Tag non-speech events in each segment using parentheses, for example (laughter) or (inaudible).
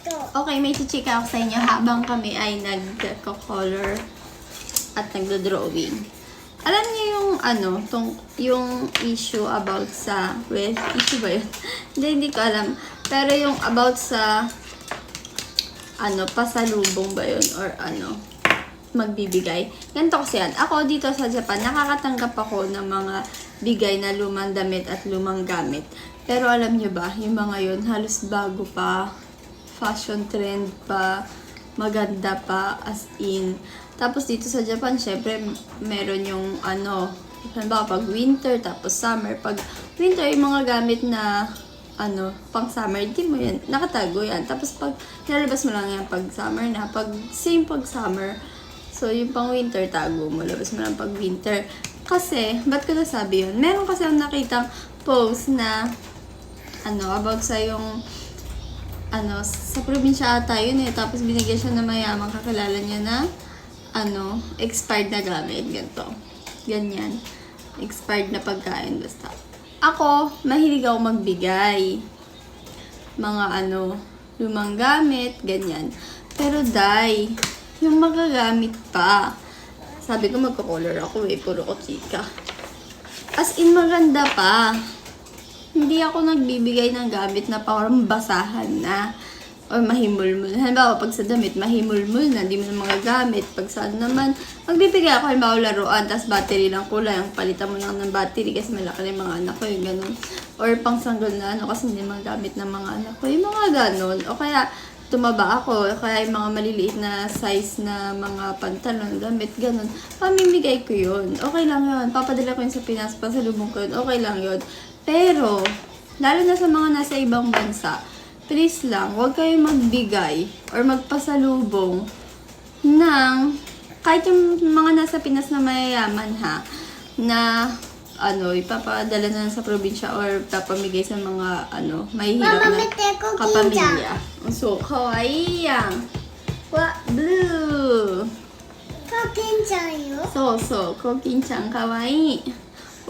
Okay, may chichika ako sa inyo habang kami ay nagko-color at nagdo-drawing. Alam niyo yung ano, tong, yung issue about sa, well, (laughs) issue ba yun? hindi, hindi ko alam. Pero yung about sa, ano, pasalubong ba yun? Or ano, magbibigay. Ganito kasi yan. Ako dito sa Japan, nakakatanggap ako ng mga bigay na lumang damit at lumang gamit. Pero alam nyo ba, yung mga yun, halos bago pa, fashion trend pa, maganda pa, as in. Tapos dito sa Japan, syempre, meron yung ano, halimbawa pag winter, tapos summer. Pag winter, yung mga gamit na ano, pang summer, di mo yan, nakatago yan. Tapos pag, nilalabas mo lang yan pag summer na. Pag, same pag summer, so yung pang winter, tago mo, labas mo lang pag winter. Kasi, ba't ko nasabi yun? Meron kasi akong nakitang post na, ano, about sa yung, ano, sa probinsya ata yun eh. Tapos binigyan siya ng mayamang kakilala niya na, ano, expired na gamit. Ganito. Ganyan. Expired na pagkain, basta. Ako, mahilig ako magbigay. Mga ano, lumang gamit, ganyan. Pero dai, yung magagamit pa. Sabi ko magko-color ako eh, puro ko chika. As in maganda pa. Hindi ako nagbibigay ng gamit na parang basahan na o mahimulmul. Halimbawa, pag sa damit, mahimulmul na, hindi mo na magagamit. Pag saan naman, magbibigay ako, halimbawa, laruan, tapos battery lang kulang, palitan mo lang ng battery kasi malaki na yung mga anak ko, yung ganun. Or pang sanggol na ano, kasi hindi magagamit ng mga anak ko, yung mga ganun. O kaya, tumaba ako, kaya yung mga maliliit na size na mga pantalon, damit, ganun. Pamimigay ko yun. Okay lang yun. Papadala ko yun sa Pinas, pasalubong ko yun. Okay lang yun. Pero, lalo na sa mga nasa ibang bansa, please lang, huwag kayong magbigay or magpasalubong ng kahit yung mga nasa Pinas na mayayaman ha, na ano, ipapadala na lang sa probinsya or papamigay sa mga ano, mahihirap Mama, na may teko kapamilya. So, kawaii yan. Wa, blue. かけんちゃんよ So, so, kokin-chan, kawaii.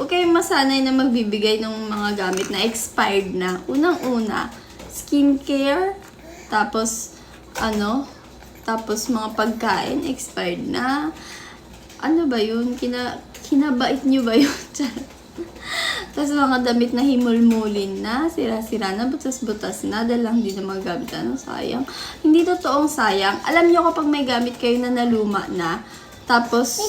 Huwag kayong masanay na magbibigay ng mga gamit na expired na. Unang-una, skincare, tapos, ano, tapos mga pagkain, expired na. Ano ba yun? Kina, kinabait nyo ba yun? (laughs) Tapos mga damit na himulmulin na, sira-sira na, butas-butas na, dahil lang hindi na magamit. Ano, sayang. Hindi totoong sayang. Alam nyo kapag may gamit kayo na naluma na, tapos, 見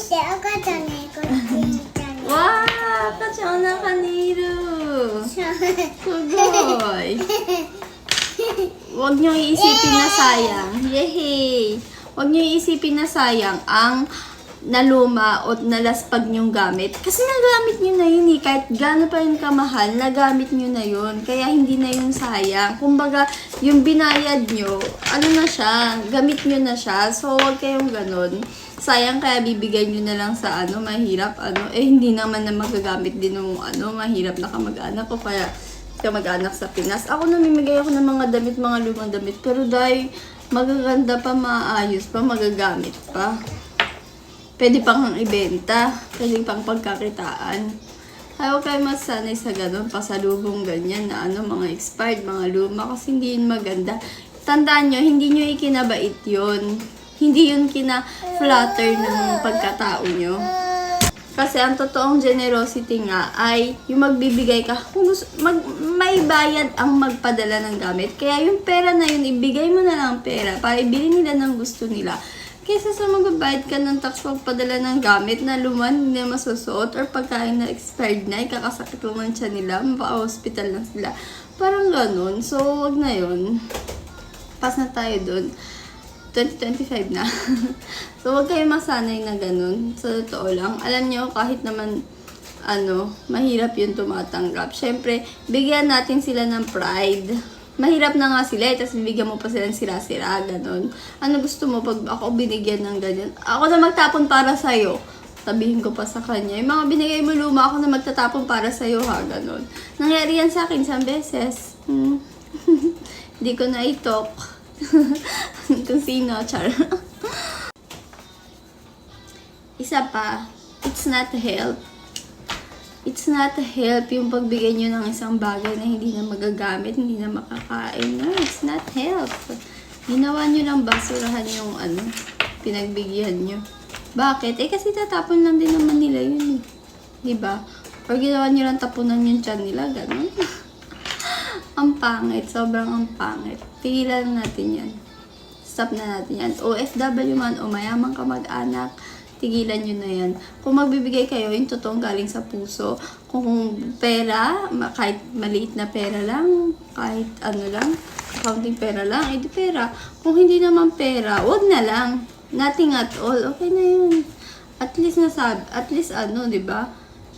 (laughs) 아빠 전화가 니루. Kugoy. Huwag niyo iisipin na sayang. Yehey. Huwag niyo iisipin na sayang ang naluma o nalaspag niyong gamit. Kasi nagamit niyo na yun eh. Kahit gaano pa yun kamahal, nagamit niyo na yun. Kaya hindi na yun sayang. Kumbaga, yung binayad niyo, ano na siya, gamit niyo na siya. So, huwag kayong ganun. Sayang kaya bibigay niyo na lang sa ano, mahirap, ano, eh hindi naman na magagamit din ng ano, mahirap na kamag-anak ko. Kaya, kamag-anak sa Pinas. Ako namimigay ako ng mga damit, mga lumang damit. Pero dahil magaganda pa, maayos pa, magagamit pa. Pwede pang ibenta. Pwede pang pagkakitaan. Huwag kayo masanay sa ganun, pasalubong ganyan na ano, mga expired, mga luma, kasi hindi yun maganda. Tandaan nyo, hindi nyo ikinabait yun. Hindi yun kina-flatter ng pagkatao nyo. Kasi ang totoong generosity nga ay yung magbibigay ka, kung gusto, mag, may bayad ang magpadala ng gamit. Kaya yung pera na yun, ibigay mo na lang pera para ibili nila ng gusto nila. Kaysa sa magbabayad ka ng tax pagpadala ng gamit na luman, hindi masusuot, or pagkain na expired na, ikakasakit naman siya nila, mapa-hospital na sila. Parang ganun. So, wag na yun. Pas na tayo dun. 2025 na. (laughs) so, huwag kayo masanay na ganun. Sa totoo lang. Alam nyo, kahit naman, ano, mahirap yung tumatanggap. Siyempre, bigyan natin sila ng pride. Mahirap na nga sila, eh, tapos bibigyan mo pa sila ng sira-sira, ganun. Ano gusto mo pag ako binigyan ng ganyan? Ako na magtapon para sa'yo. Tabihin ko pa sa kanya. Yung mga binigay mo luma, ako na magtatapon para sa'yo, ha, ganun. Nangyari yan sa akin isang beses. Hmm. (laughs) Hindi ko na itok. Kung (laughs) sino, char. (laughs) Isa pa, it's not help. It's not help yung pagbigay nyo ng isang bagay na hindi na magagamit, hindi na makakain. No, it's not help. Ginawa nyo lang basurahan yung ano, pinagbigyan nyo. Bakit? Eh kasi tatapon lang din naman nila yun eh. Di ba? Or ginawa nyo lang tapunan yung tiyan nila, ganun. (laughs) ang pangit, sobrang ang pangit. Tigilan natin yan. Stop na natin yan. OFW man o mayaman ka mag-anak, tigilan nyo na yan. Kung magbibigay kayo, yung totoong galing sa puso. Kung, pera, kahit maliit na pera lang, kahit ano lang, accounting pera lang, edi pera. Kung hindi naman pera, wag na lang. Nothing at all, okay na yun. At least nasab, at least ano, di ba?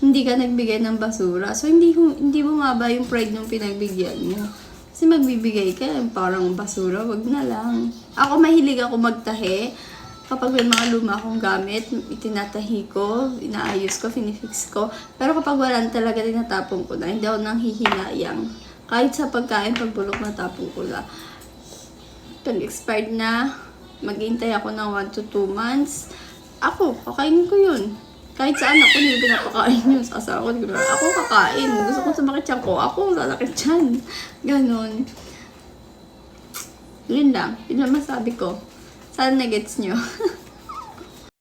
Hindi ka nagbigay ng basura. So, hindi, hindi bumaba yung pride ng pinagbigyan mo. Kasi magbibigay ka, parang basura, wag na lang. Ako mahilig ako magtahi. Kapag may mga luma akong gamit, itinatahi ko, inaayos ko, finifix ko. Pero kapag wala talaga, tinatapon ko na. Hindi ako nang hihinayang. Kahit sa pagkain, pagbulok na tapon ko na. Pag expired na, maghintay ako ng 1 to 2 months. Ako, kakainin ko yun. Kahit saan ako, hindi pinapakain yun. Sa asawa ko. Ako kakain. Gusto ko sumakit tiyan ko. Ako, lalakit tiyan. Ganon. Yun lang. Yun lang masabi ko. Sana nagets nyo. (laughs)